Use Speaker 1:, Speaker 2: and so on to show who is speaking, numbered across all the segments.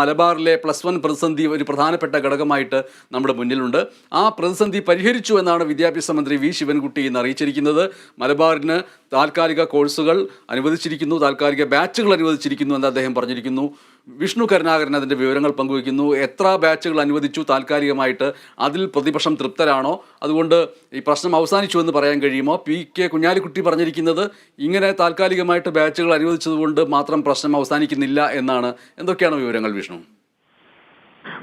Speaker 1: മലബാറിലെ plus one പ്രതിസന്ധി ഒരു പ്രധാനപ്പെട്ട ഘടകമായിട്ട് നമ്മുടെ മുന്നിലുണ്ട്. ആ പ്രതിസന്ധി പരിഹരിച്ചു എന്നാണ് വിദ്യാഭ്യാസ മന്ത്രി വി ശിവൻകുട്ടി ഇന്ന് അറിയിച്ചിരിക്കുന്നത്. മലബാറിന് താൽക്കാലിക കോഴ്സുകൾ അനുവദിച്ചിരിക്കുന്നു താൽക്കാലിക ബാച്ചുകൾ അനുവദിച്ചിരിക്കുന്നു എന്ന് അദ്ദേഹം പറഞ്ഞിരിക്കുന്നു. വിഷ്ണു കരുണാകരൻ അതിന്റെ വിവരങ്ങൾ പങ്കുവയ്ക്കുന്നു. എത്ര ബാച്ചുകൾ അനുവദിച്ചു താൽക്കാലികമായിട്ട്? അതിൽ പ്രതിപക്ഷം തൃപ്തരാണോ? അതുകൊണ്ട് ഈ പ്രശ്നം അവസാനിച്ചു എന്ന് പറയാൻ കഴിയുമോ? പി കെ കുഞ്ഞാലിക്കുട്ടി പറഞ്ഞിരിക്കുന്നത് ഇങ്ങനെ താൽക്കാലികമായിട്ട് ബാച്ചുകൾ അനുവദിച്ചതുകൊണ്ട് മാത്രം പ്രശ്നം അവസാനിക്കുന്നില്ല എന്നാണ്. എന്തൊക്കെയാണ് വിവരങ്ങൾ Vishnu?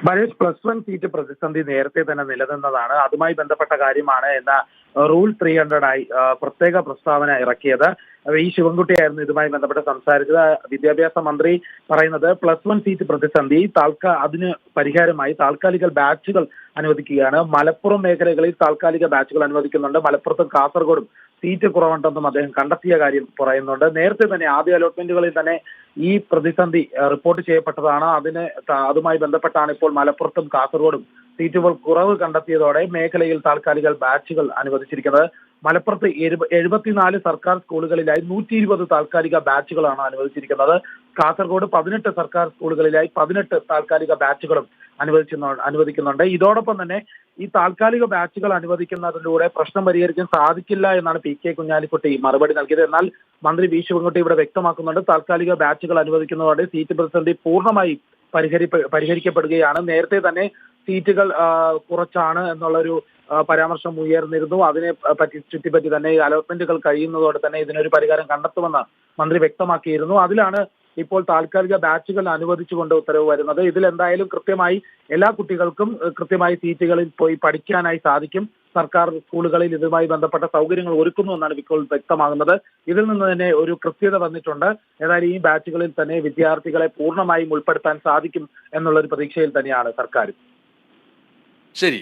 Speaker 2: Manesh plus one seat പ്രതിസന്ധി നേരത്തെ തന്നെ നിലനിന്നതാണ്. അതുമായി ബന്ധപ്പെട്ട കാര്യമാണ് എന്ന റൂൾ ത്രീ ഹൺഡ്രഡ് ആയി ആ, പ്രത്യേക പ്രസ്താവന ഇറക്കിയത്. ഈ ശിവൻകുട്ടിയായിരുന്നു ഇതുമായി ബന്ധപ്പെട്ട് സംസാരിച്ചത്. വിദ്യാഭ്യാസ മന്ത്രി പറയുന്നത് പ്ലസ് വൺ സീറ്റ് പ്രതിസന്ധി താൽക്കാ അതിന് പരിഹാരമായി താൽക്കാലിക ബാച്ചുകൾ അനുവദിക്കുകയാണ്. മലപ്പുറം മേഖലകളിൽ താൽക്കാലിക ബാച്ചുകൾ അനുവദിക്കുന്നുണ്ട്. മലപ്പുറത്തും കാസർഗോഡും സീറ്റ് കുറവുണ്ടെന്നും അദ്ദേഹം കണ്ടെത്തിയ കാര്യം പറയുന്നുണ്ട്. നേരത്തെ തന്നെ ആദ്യ അലോട്ട്മെന്റുകളിൽ തന്നെ ഈ പ്രതിസന്ധി റിപ്പോർട്ട് ചെയ്യപ്പെട്ടതാണ്. അതിന് അതുമായി ബന്ധപ്പെട്ടാണ് ഇപ്പോൾ മലപ്പുറത്തും കാസർഗോഡും സീറ്റുകൾ കുറവ് കണ്ടെത്തിയതോടെ മേഖലയിൽ താൽക്കാലിക ബാച്ചുകൾ അനുവദിച്ചിരിക്കുന്നത്. മലപ്പുറത്ത് എഴുപ- എഴുപത്തിനാല് സർക്കാർ സ്കൂളുകളിലായി നൂറ്റി ഇരുപത് താൽക്കാലിക ബാച്ചുകളാണ് അനുവദിച്ചിരിക്കുന്നത്. കാസർഗോഡ് പതിനെട്ട് സർക്കാർ സ്കൂളുകളിലായി പതിനെട്ട് താൽക്കാലിക ബാച്ചുകളും അനുവദിച്ചു അനുവദിക്കുന്നുണ്ട്. ഇതോടൊപ്പം തന്നെ ഈ താൽക്കാലിക ബാച്ചുകൾ അനുവദിക്കുന്നതിലൂടെ പ്രശ്നം പരിഹരിക്കാൻ സാധിക്കില്ല എന്നാണ് പി കെ കുഞ്ഞാലിക്കുട്ടി മറുപടി നൽകിയത്. എന്നാൽ മന്ത്രി വി ശിവൻകുട്ടി ഇവിടെ വ്യക്തമാക്കുന്നുണ്ട്. താൽക്കാലിക ബാച്ചുകൾ അനുവദിക്കുന്നതോടെ സീറ്റ് പ്രതിസന്ധി പൂർണമായി പരിഹരി പരിഹരിക്കപ്പെടുകയാണ്. നേരത്തെ തന്നെ സീറ്റുകൾ കുറച്ചാണ് എന്നുള്ളൊരു പരാമർശം ഉയർന്നിരുന്നു. അതിനെ പറ്റി ചുറ്റിപ്പറ്റി തന്നെ അലോട്ട്മെന്റുകൾ കഴിയുന്നതോടെ തന്നെ ഇതിനൊരു പരിഹാരം കണ്ടെത്തുമെന്ന് മന്ത്രി വ്യക്തമാക്കിയിരുന്നു. അതിലാണ് ഇപ്പോൾ താൽക്കാലിക ബാച്ചുകൾ അനുവദിച്ചുകൊണ്ട് ഉത്തരവ് വരുന്നത്. ഇതിൽ എന്തായാലും കൃത്യമായി എല്ലാ കുട്ടികൾക്കും കൃത്യമായി സീറ്റുകളിൽ പോയി പഠിക്കാനായി സാധിക്കും. സർക്കാർ സ്കൂളുകളിൽ ഇതുമായി ബന്ധപ്പെട്ട സൗകര്യങ്ങൾ ഒരുക്കുന്നു എന്നാണ് ഇപ്പോൾ വ്യക്തമാകുന്നത്. ഇതിൽ നിന്ന് തന്നെ ഒരു കൃത്യത വന്നിട്ടുണ്ട്. ഏതായാലും ഈ ബാച്ചുകളിൽ തന്നെ വിദ്യാർത്ഥികളെ പൂർണമായും ഉൾപ്പെടുത്താൻ സാധിക്കും എന്നുള്ള ഒരു പ്രതീക്ഷയിൽ തന്നെയാണ് സർക്കാർ
Speaker 1: ശരി